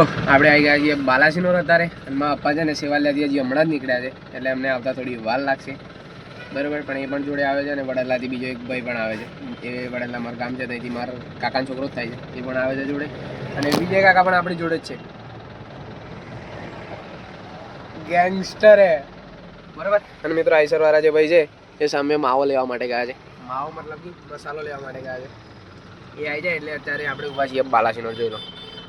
આપણે આવી ગયા છીએ બાલાસિનોર અત્યારે. અને પપ્પા છે ને સેવાલિયાથી હજી હમણાં જ નીકળ્યા છે. એટલે એમને આવતા થોડી વાર લાગશે. બરાબર, પણ એ પણ જોડે આવે છે અને વડેલાથી બીજો એક ભાઈ પણ આવે છે. એ વડેલા મારું ગામ છે, ત્યાંથી મારો કાકાનો છોકરો જ થાય છે. એ પણ આવે છે જોડે. અને બીજા કાકા પણ આપણી જોડે જ છે. ગેંગસ્ટર હે બરાબર? અને મિત્રો આઈસર વાળા જે ભાઈ છે, એ સામે માવો લેવા માટે ગયા છે. માવો મતલબ કે મસાલો લેવા માટે ગયા છે. એ આવી જાય એટલે અત્યારે આપણે ઊભા છીએ બાલાસીનો જોઈ લો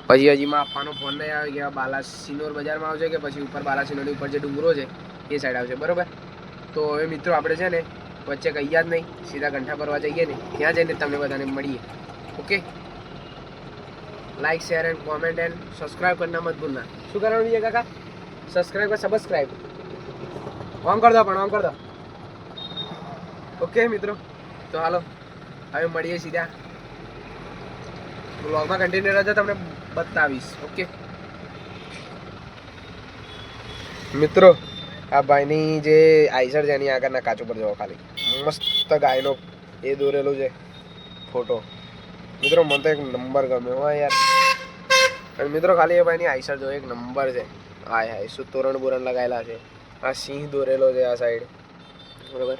પછી હજી માફાનો ફોન નહીં આવે કે બાલાસિનોર બજારમાં આવશે કે પછી ઉપર બાલાસિનોરની ઉપર જે ડુંગરો છે, એ સાઈડ આવશે. બરોબર? તો હવે મિત્રો આપણે છે ને વચ્ચે કહીએ જ નહીં, સીધા ઘંટા ભરવા જઈએ ને, ત્યાં જઈને તમને બધાને મળીએ. Okay? Like share and comment and subscribe કરના મત ભૂલના. શું કરવાનું છે કાકા? સબસ્ક્રાઈબ કર સબસ્ક્રાઈબ ઓન કર દો પણ ઓન કર દો. ઓકે મિત્રો? તો હાલો, હવે મળીએ સીધા. બ્લોગમાં કન્ટિન્યુ રહેજો તમને. બતાવીશ ઓકે? મિત્રો, આ ભાઈની જે આઈસર છે એની આગળના કાચ ઉપર જવા ખાલી. મસ્ત ગાયનો એ દોરેલો છે ફોટો. મિત્રો, મને તો એક નંબર ગમ્યો, હા યાર. અને મિત્રો, ખાલી એ ભાઈની આઈસર જો એક નંબર છે. હાય હાય, શું તોરણ બોરણ લગાવેલા છે. આ સિંહ દોરેલો છે આ સાઈડ બરોબર?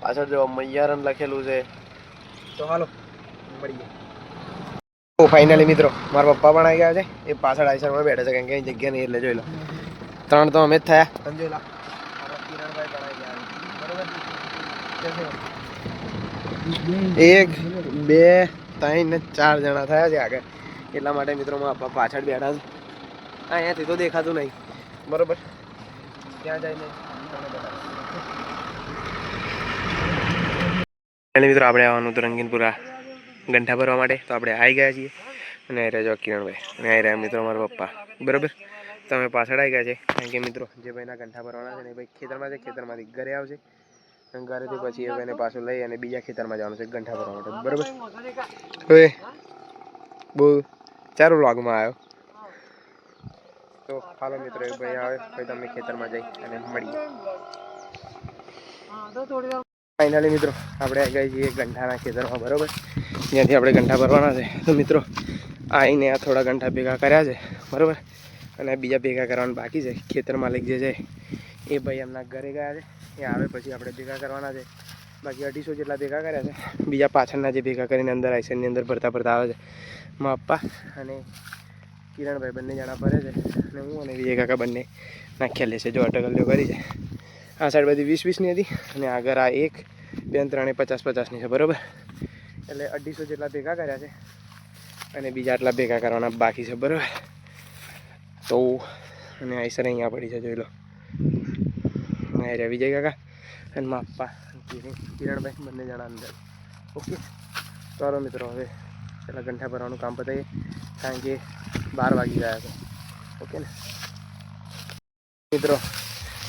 પાછળ જો મૈયારન લખેલું છે. તો હાલો, મળીએ. ફાઇનલી મિત્રો મારા પપ્પા પણ આવી ગયા છે. એ પાછળ આઈસરમાં બેઠા છે કારણ કે જગ્યા નહીં એટલે જોઈ લો. ત્રણ તો અમે જ થયા. જોઈ લો. પણ બરોબર? એક બે ત્રણ ને ચાર જણા થયા છે આગળ. એટલા માટે મિત્રો મારા પપ્પા પાછળ બેઠા છે. અહીંયાથી તો દેખાતું નહીં. બરોબર? ત્યાં જઈને મિત્રો આપણે આવવાનું હતું રંગીનપુરા. ગંઠા ભરવા માટે, તો આપણે આવી ગયા છીએ. અને આ રહ્યા જો કિરણભાઈ. અને આ રહ્યા મિત્રો મારા પપ્પા. બરાબર? તો અમે પાછળ આવી ગયા છે. કારણ કે મિત્રો, જે ભાઈના ગંઠા ભરવાના છે ને ભાઈ ખેતરમાં છે, ખેતરમાંથી ઘરે આવશે. અને ઘરેથી પછી એ ભાઈને પાછું લઈ અને બીજા ખેતરમાં જવાનું છે ગંઠા ભરવા માટે. બરાબર? હવે બહુ ચારું વ્લોગમાં આવ્યો. તો હાલો મિત્રો ભાઈ આવે ભાઈ તમને ખેતરમાં જઈ અને મળીએ. ફાઇનલી મિત્રો, આપણે આવી ગયા છીએ ગંઠાના ખેતરમાં. બરાબર? જ્યાંથી આપણે ઘંટા ભરવાના છે. તો મિત્રો આવીને આ થોડા ઘંટા ભેગા કર્યા છે. બરાબર? અને બીજા ભેગા કરવાના બાકી છે. ખેતર માલિક જે છે, એ ભાઈ એમના ઘરે ગયા છે. એ આવે પછી આપણે ભેગા કરવાના છે. બાકી અઢીસો જેટલા ભેગા કર્યા છે. બીજા પાછળના જે ભેગા કરીને અંદર આઈસરની અંદર ભરતા ભરતા આવે છે. મા પપ્પા અને કિરણભાઈ બંને જણા ભરે છે. અને હું અને વિજય કાકા બંને નાખ્યા લે છે. જો અટકલ્યો કરી છે. આ સાઈડ બધી વીસ વીસની હતી. અને આગળ આ એક બે ત્રણે પચાસ પચાસની છે. બરાબર? એટલે અઢીસો જેટલા ભેગા કર્યા છે. અને બીજા આટલા ભેગા કરવાના બાકી છે, બરાબર? તો અને આઈસર અહીંયા પડી છે, જોઈ લો. વિજય કાકા અને મા પપ્પા કિરણભાઈ બંને જણા અંદર. ઓકે? ચાલો મિત્રો, હવે પેલા ગંઠા ભરવાનું કામ પતાવીએ, કારણ કે બાર વાગી ગયા છે. ઓકે ને? મિત્રો,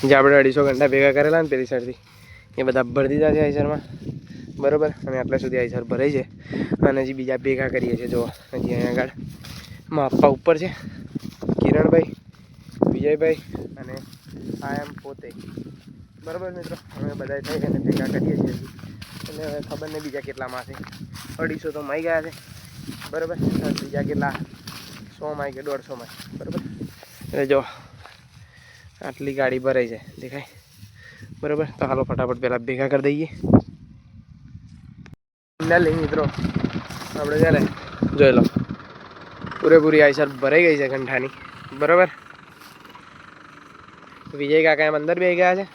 જે આપણે અઢીસો ઘંટા ભેગા કરેલા ને પેલી સાઈડથી, એ બધા ભરી દીધા છે આઈસરમાં બરાબર? અને આટલા સુધી આઈસર ભરાઈ છે. અને હજી બીજા ભેગા કરીએ છીએ જો હજી અહીંયા આગળ મારા પપ્પા ઉપર છે. કિરણભાઈ, વિજયભાઈ અને આ એમ પોતે. બરાબર મિત્રો? અમે બધા થઈ અને ભેગા કરીએ છીએ અને હવે ખબર નહીં બીજા કેટલામાં છે. અઢીસો તો માઈ ગયા છે. બરાબર? બીજા કેટલા? સો માય કે દોઢસો માય બરાબર? એટલે જો આટલી ગાડી ભરાઈ છે. દેખાય? બરાબર? તો હાલો ફટાફટ પહેલાં ભેગા કરી દઈએ. ફાઇનલી મિત્રો. આપણે છે ને, જોઈ લો. પૂરેપૂરી આઈસર ભરાઈ ગઈ છે કંઠાની બરાબર? વિજય કાકા એમ અંદર બે ગયા છે.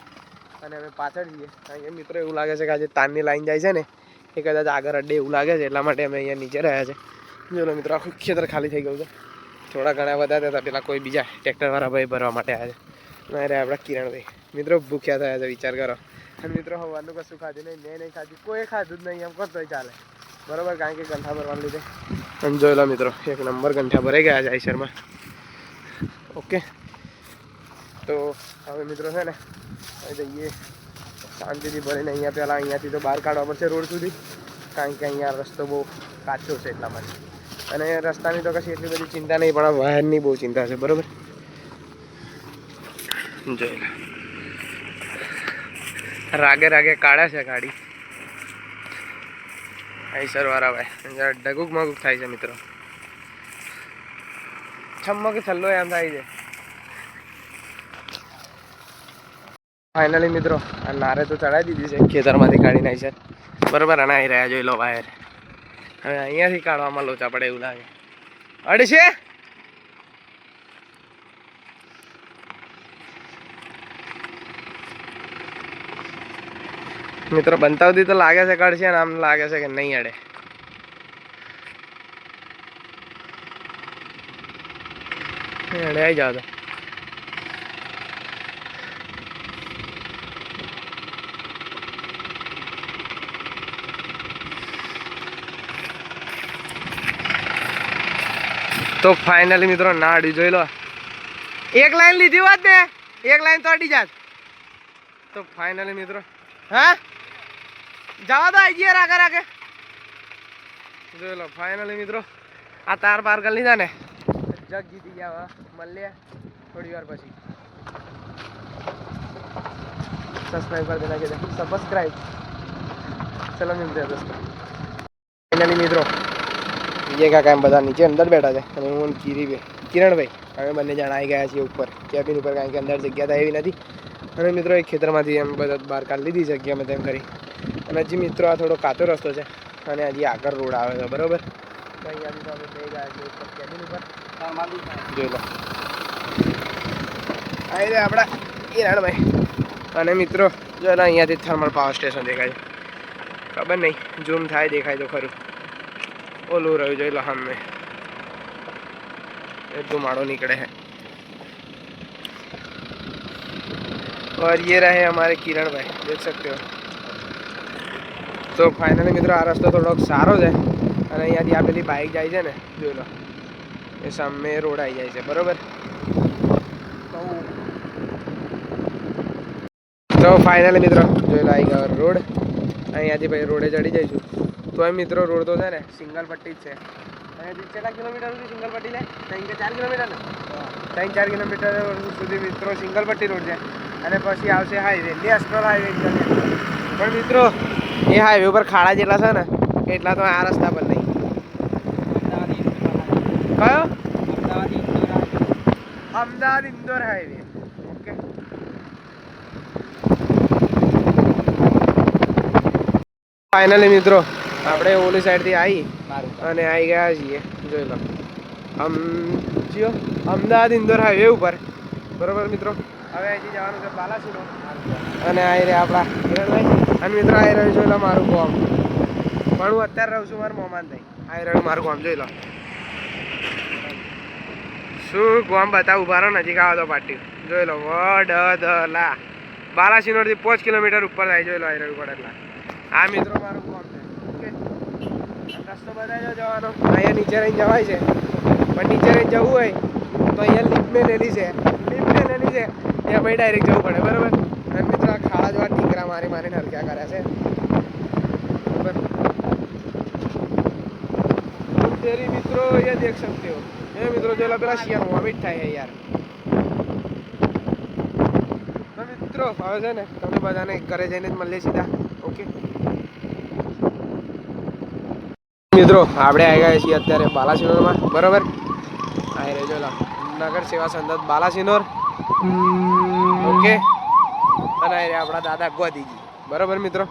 અને અમે પાછળ જઈએ. કારણ કે મિત્રો એવું લાગે છે કે આજે તારની લાઈન જાય છે ને, એ કદાચ આગળ અડ્ડે એવું લાગે છે. એટલા માટે અમે અહીંયા નીચે રહ્યા છે. જોલો મિત્રો, આખું ખેતર ખાલી થઈ ગયું છે. થોડા ઘણા વધારે હતા, પેલા કોઈ બીજા ટ્રેક્ટરવાળા ભાઈ ભરવા માટે આવ્યા છે. અરે, આપણા કિરણભાઈ. મિત્રો, ભૂખ્યા થયા છે, વિચાર કરો. અને મિત્રો હવાનું કશું ખાધું નહીં, મેં નહીં ખાધું, કોઈ ખાધું જ નહીં, એમ કરતોય ચાલે. બરોબર, કારણ કે ગંઠા ભરવાનું લીધે. અને જોઈ લો મિત્રો, એક નંબર ગંઠા ભરાઈ ગયા છે આઈસરમાં. ઓકે. તો હવે મિત્રો છે ને, હવે જઈએ. શાંતિથી ભરીને અહીંયા પહેલાં અહીંયાથી તો બહાર કાઢવા પડશે રોડ સુધી, કારણ કે અહીંયા રસ્તો બહુ કાચો છે એટલા માટે. અને રસ્તાની તો કશી એટલી બધી ચિંતા નહીં, પણ વાહનની બહુ ચિંતા છે, બરાબર? જોઈ રાગે રાગે કાઢે છે ગાડી. આઈસર વાળા ભાઈ. જરા ડગુક મગુક થાય છે મિત્રો. છમ્મો છલ્લો એમ થાય છે. ફાઇનલી મિત્રો, આ નારે તો ચડાવી દીધી છે. ખેતરમાંથી કાઢી નાખી છે. બરોબર, અને આવી રહ્યા જોઈ લો વાયર. હવે અહીંયાથી કાઢવામાં લોચા પડે એવું લાગે. અડશે? મિત્રો બનતાવતી તો લાગે છે કડશે આમ લાગે છે કે નહીં અડે. અડાઈ અડે જાવ તો. તો ફાઇનલી મિત્રો, ના અડી, જોઈ લો. એક લાઈન લીધી હોત ને, એક લાઈન તો અડી જાત. તો ફાઇનલી મિત્રો, હા? જવા દો આવી ગયા રાખે. રાગે જોઈ લો ફાઇનલી મિત્રો, આ તાર પાર કરી લીધા ને. જગ જીતી ગયા મળીએ થોડી વાર પછી. સબસ્ક્રાઇબ કરી દેના કે સબસ્ક્રાઇબ ચલો મિલતે દોસ્તો. ફાઇનલી મિત્રો, વિજય કાકા એમ બધા નીચે અંદર બેઠા છે. અને હું કિરી બે, કિરણભાઈ, અમે બંને જણા આવી ગયા છીએ ઉપર કેબિન ઉપર, કારણ કે અંદર જગ્યા તો એવી નથી. અને મિત્રો, એ ખેતરમાંથી એમ બધા બહાર કાઢી લીધી જગ્યા મેં તેમ કરી. અને હજી મિત્રો આ થોડો કાચો રસ્તો છે અને હજી આગળ રોડ આવે છે બરોબર તો અહીંયાથી તો અમે બે ગયા છીએ ઉપર કેબિન ઉપર જોઈ લો આવી રહ્યા આપણા કિરણભાઈ અને મિત્રો જો ને અહીંયાથી થર્મલ પાવર સ્ટેશન દેખાય છે ખબર નહીં ઝૂમ થાય દેખાય તો ખરું ઓલું રહ્યું જોઈ લો સામે એ ધુમાડો નીકળે है और ये रहे हमारे किरण भाई देख सकते हो તો ફાઇનલી મિત્રો આ રસ્તો થોડોક સારો છે. અને અહીંયાથી આ પેલી બાઇક જાય છે ને, જોઈ લો. એ સામે રોડ આવી જાય છે, બરોબર? તો ફાઇનલી મિત્રો, જોઈ લો આવી ગયો રોડ અહીંયાથી ભાઈ રોડે ચડી જઈશું. તો એ મિત્રો રોડ તો છે ને સિંગલ પટ્ટી જ છે. અહીંયાથી કેટલા કિલોમીટર સુધી સિંગલ લે ત્રણ ચાર કિલોમીટર ત્રણ ચાર કિલોમીટર સુધી મિત્રો સિંગલ પટ્ટી રોડ છે. અને પછી આવશે હાઈવે નેશનલ હાઈવે પણ મિત્રો એ હાઈવે ઉપર ખાડા જેટલા છે ને, એટલા તો આ રસ્તા પર નહીં. કયો? Ahmedabad Indore highway okay. Finally મિત્રો, આપણે ઓલી સાઈડથી આવી અને આવી ગયા છીએ, જોઈ લો. અમ અમદાવાદ ઇન્દોર હાઈવે ઉપર. બરોબર મિત્રો? હવે અહીંથી જવાનું છે બાલાસીનો અને આવી રહ્યા આપણા અને મિત્રો આવી રહ્યું જોઈ લો મારું ગામ. પણ હું અત્યારે રહું છું મારું મોમાન થઈ આવી રહ્યું મારું ગામ જોઈ લો. શું ગામ બતાવું ઊભા રહો નજીક આવો તો પાટી જોઈ લો, વડદલા. બાલાસિનોરથી પાંચ કિલોમીટર ઉપર થાય, જોઈ લો આવી રહ્યું પડેલા આ મિત્રો, મારું ગામ રસ્તો બધા જવાનો. અહીંયા નીચે રહીને જવાય છે. પણ નીચે રહીને જવું હોય, તો અહીંયા લીપ મેં લેલી છે. લિફ્ટ મેં લેલી છે. ત્યાં પછી ડાયરેક્ટ જવું પડે, બરાબર? અને મિત્રો આ ખાડા જેવા ટીકરા મારી મારીને હલક્યા કર્યા છે. તેરી મિત્રો એ દેખ શકતે હો એ મિત્રો, જો પેલા શિયાર વોમિટ થાય છે યાર. મિત્રો, હવે છે ને, તમે બધાને ઘરે જઈને જ મળીએ સીધા. ઓકે? મિત્રો, આપણે આવી ગયા છીએ અત્યારે બાલાસિનોરમાં. બરાબર? આ રેજો નગર સેવા સંદર્ભ બાલાસિનોર. ઓકે. અને આપણા દાદા ગોદીજી બરોબર મિત્રો?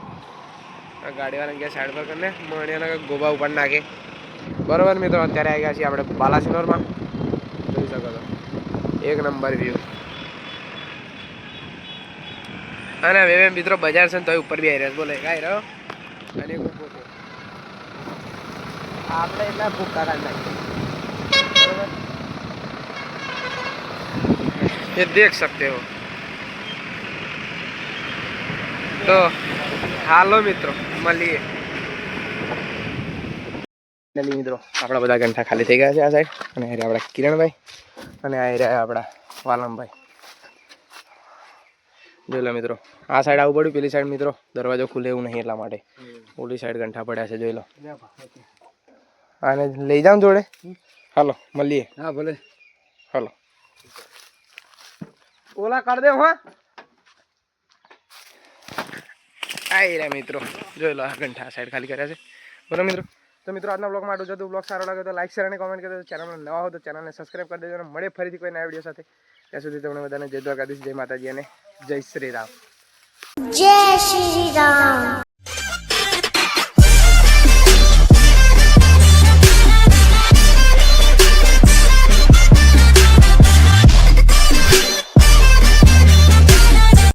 આ ગાડીવાળા ગયા સાઈડ પર કરીને મણિયાના ગોબા ઉપર નાખે. બરોબર મિત્રો, અત્યારે આવી ગયા છીએ આપણે બાલાસિનોરમાં. જોઈ શકો છો. એક નંબર વ્યૂ અને હવે મિત્રો બજાર છે ને તોય ઉપર બી આવી રહ્યા બોલે, કાંઈ રહ્યો? અને આપણે એટલા ભૂખ કાઢ નાખીએ બરોબર? ये देख सकते हो તો હાલો મિત્રો મળીએ ફાઇનલી મિત્રો આપણા બધા ગંઠા ખાલી થઈ ગયા છે આ સાઈડ અને આ રહ્યા આપણા કિરણભાઈ અને આ રહ્યા આપણા વાલમભાઈ જોઈ લો મિત્રો આ સાઈડ આવવું પડ્યું પેલી સાઈડ મિત્રો દરવાજો ખુલે એવું નહીં એટલા માટે ઓલી સાઈડ ગંઠા પડ્યા છે જોઈ લો આને લઈ જાઉં જોડે હાલો મળીએ હા ભલે હાલો ઓલા કાઢ દે હા આઈ રહ્યા મિત્રો. જોઈ લો ઘંટા સાઈડ ખાલી કર્યા છે. બોલો મિત્રો. તો મિત્રો આજના બ્લોગમાં આટલું જતું બ્લોગ સારો લાગે તો લાઈક શેર અને કોમેન્ટ કરી દેજો ચેનલમાં નવા હો તો ચેનલને સબસ્ક્રાઈબ કરી દેજો અને મળે ફરીથી કોઈ નવા વીડિયો સાથે. ત્યાં સુધી તમને બધાને જય દ્વારકાધીશ જય માતાજી અને જય શ્રી રામ. જય શ્રી રામ